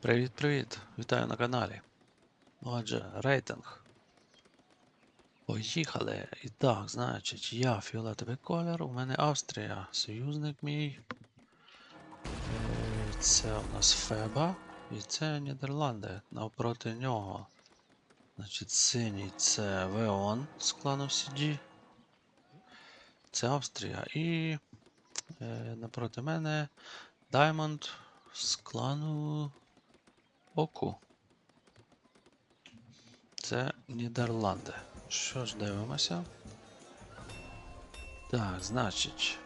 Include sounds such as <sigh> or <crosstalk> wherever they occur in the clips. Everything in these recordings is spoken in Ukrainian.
Привіт-привіт! Вітаю на каналі. Ну, Отже, рейтинг. Поїхали. І так, значить, я фіолетовий колір, у мене Австрія, союзник мій. Е, Це у нас Феба. І це Нідерланди навпроти нього. Значить, синій це Веон з клану CD. Це Австрія. І е, напроти мене Diamond з клану Оку. Це Нідерланди. Що ж, дивимося. Так, значить.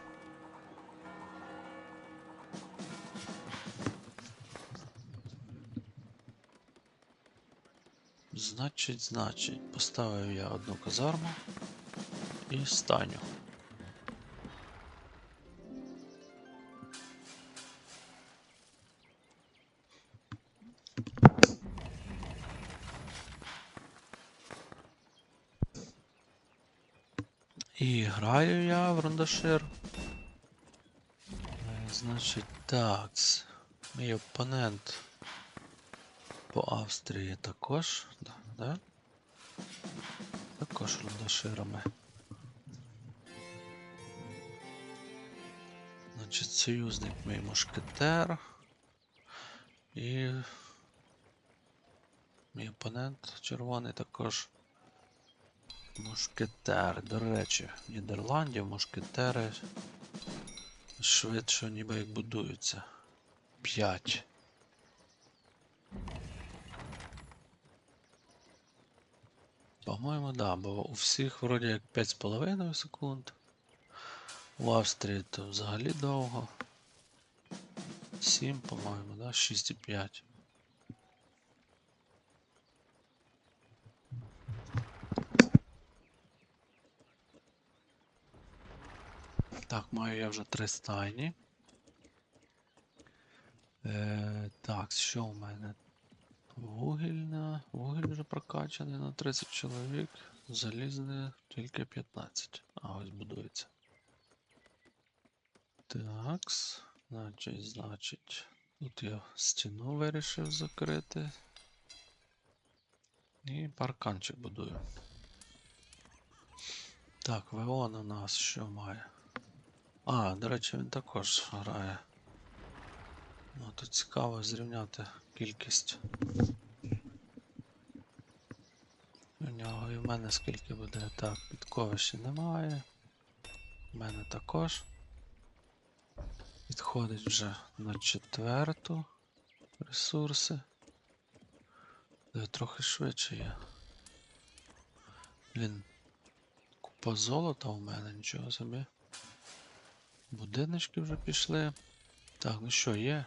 Значить, значить, поставив я одну казарму і станю. І граю я в рундашир. Е, Значить, так. Мій опонент по Австрії також. Да? да? Також рундаширами. Значить, союзник мій мушкетер. І мій опонент червоний також. Мушкетер. До речі, в Нідерландів мушкетери швидше ніби як будуються. 5. По-моєму, да, бо у всіх вроді як 5,5 секунд. У Австрії то взагалі довго. 7, по-моєму, да? 6,5. Так, маю я вже три стайні. Е, так, що в мене? Вугільна. Вугіль вже прокачаний на 30 чоловік. Залізне тільки 15. А ось будується. Такс. Значить, значить. Тут я стіну вирішив закрити. І парканчик будую. Так, Веон у нас що має? А, до речі, він також грає. Ну, тут цікаво зрівняти кількість. У нього і в мене скільки буде. Так, підкови ще немає. У мене також. Підходить вже на четверту ресурси. Де трохи швидше є. Блін. Купа золота у мене, нічого собі. Будиночки вже пішли. Так, ну що, є?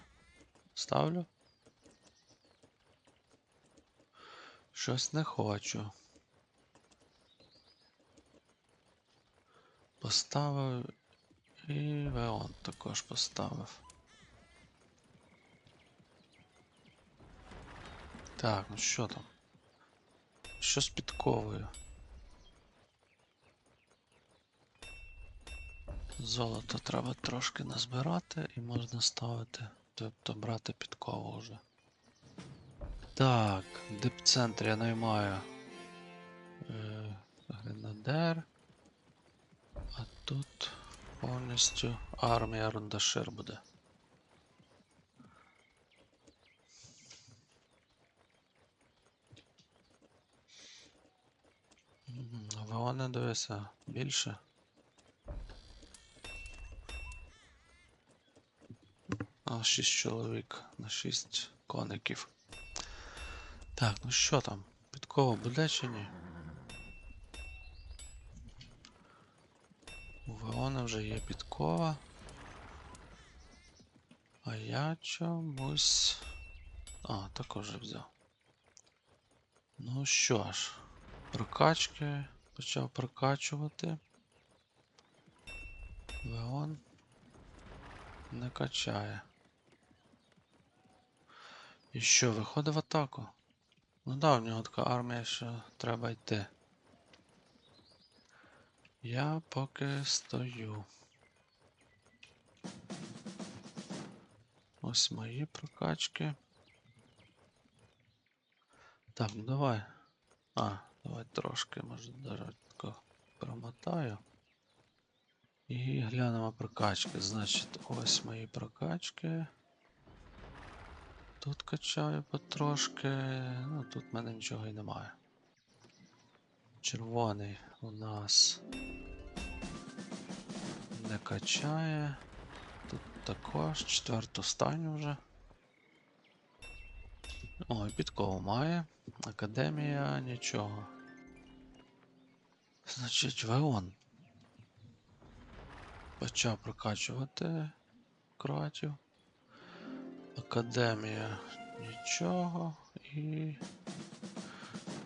Ставлю. Щось не хочу. Поставив і Веон також поставив. Так, ну що там? Що з підковою? Золото треба трошки назбирати і можна ставити, тобто брати підкову вже. Так, дипцентр я наймаю е, гренадер. А тут повністю армія рундашир буде. А дивися більше. А, 6 чоловік на 6 коників. Так, ну що там? Підкова буде чи ні? У Веона вже є підкова. А я чомусь. А, також вже взяв. Ну що ж, прокачки почав прокачувати. Веон не качає. І що, виходить в атаку? Ну да, в нього така армія, що треба йти. Я поки стою. Ось мої прокачки. Так, ну давай. А, давай трошки, може, даже промотаю. І глянемо прокачки. Значить, ось мої прокачки. Тут качаю потрошки. Ну, тут в мене нічого і немає. Червоний у нас не качає. Тут також четверту стайню вже. Ой, підкову має. Академія нічого. Значить, Веон. Почав прокачувати кроатів. Академія нічого. І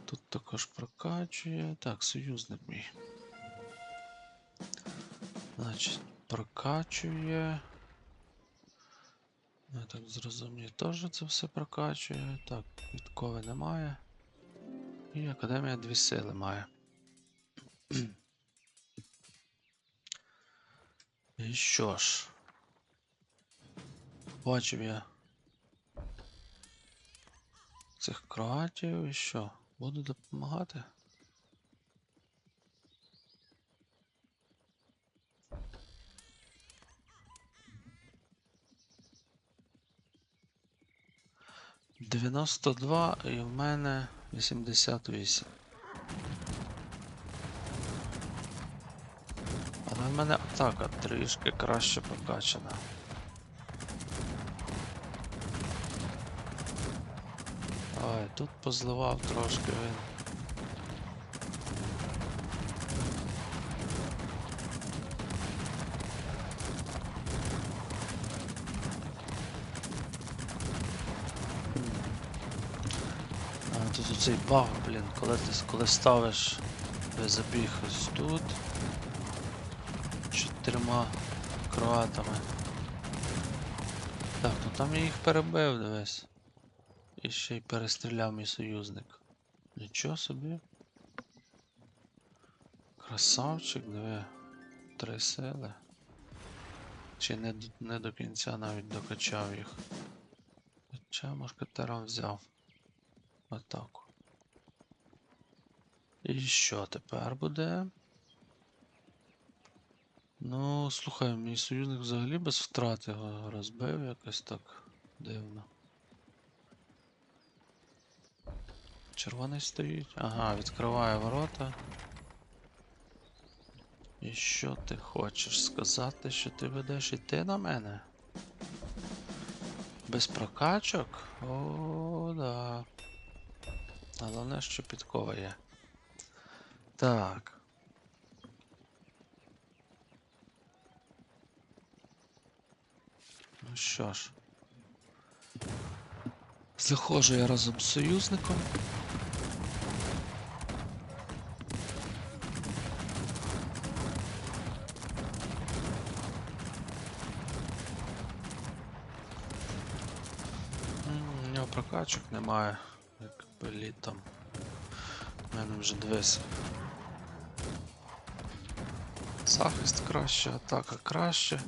тут також прокачує. Так, союзник мій. Значить, прокачує. Я так зрозумів, теж це все прокачує. Так, відкови немає. І академія дві сили має. <clears throat> І що ж? Бачив я цих кроатів і що? Буду допомагати? Дев'яносто два і в мене вісімдесят вісім. Але в мене атака трішки краще прокачана. Ой, тут позливав трошки він. А, тут оцей баг, блін, коли ти коли ставиш я забіг ось тут чотирма кроатами. Так, ну там я їх перебив, дивись. І ще й перестріляв мій союзник. Нічого собі. Красавчик, диви. Три сили. Чи не, не до кінця навіть докачав їх. Хоча мушкетером взяв. Атаку. І що тепер буде? Ну, слухай, мій союзник взагалі без втрат його розбив якось так дивно. Червоний стоїть. Ага, відкриває ворота. І що ти хочеш сказати, що ти ведеш іти на мене? Без прокачок? О, да. Головне, що підкова є. Так. Ну що ж. Заходжу я разом з союзником. М, У нього прокачок немає, як літом. У мене вже дивись. Захист краще, атака краще.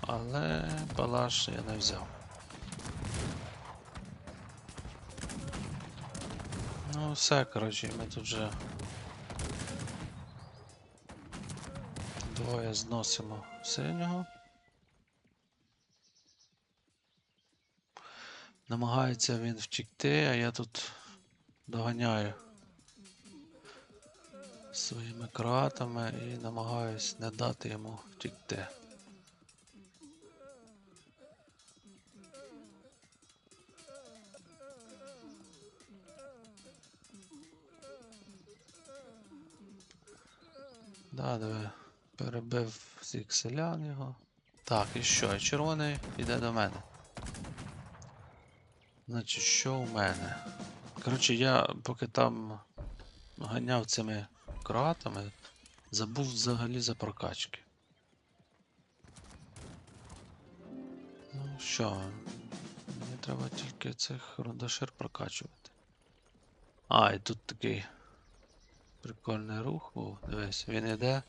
Але палаш я не взяв. Ну, все, коротше, ми тут вже двоє зносимо синього. Намагається він втікти, а я тут доганяю своїми кратами і намагаюсь не дати йому втікти. Да, диви, перебив всіх селян його. Так, і що? Червоний іде до мене. Значить, що у мене? Коротше, я поки там ганяв цими кроатами, забув взагалі за прокачки. Ну що, мені треба тільки цих рундашир прокачувати. А, і тут такий прикольний рух був. Дивись, він іде,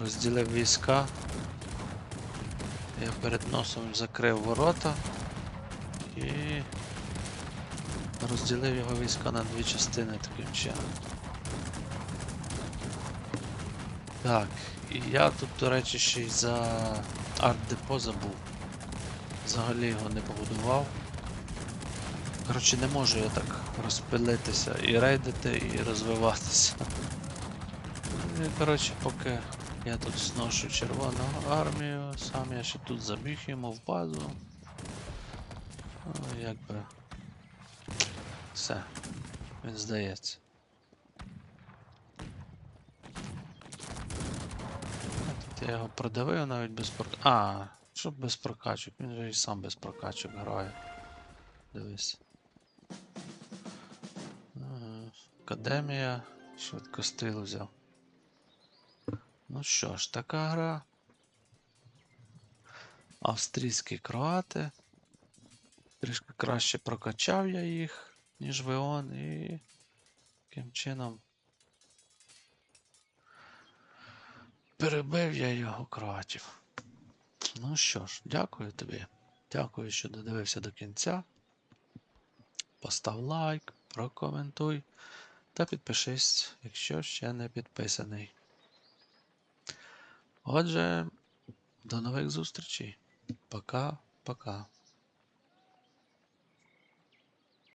розділив війська. Я перед носом закрив ворота і розділив його війська на дві частини таким чином. Так, і я тут, до речі, ще й за арт-депо забув. Взагалі його не побудував. Коротше, не можу я так розпилитися і рейдити, і розвиватися. Ну, І, коротше, поки я тут сношу червону армію, сам я ще тут забіг йому в базу. Ну, якби. Все. Він здається. Тут я його продавив навіть без прокачок. А, що без прокачок? Він же і сам без прокачок грає. Дивись. Е, Академія. Швидко стил взяв. Ну що ж, така гра. Австрійські кроати. Трішки краще прокачав я їх, ніж Веон, і таким чином перебив я його кроатів. Ну що ж, дякую тобі. Дякую, що додивився до кінця. Постав лайк, прокоментуй та підпишись, якщо ще не підписаний. Отже, до нових зустрічей. Пока-пока.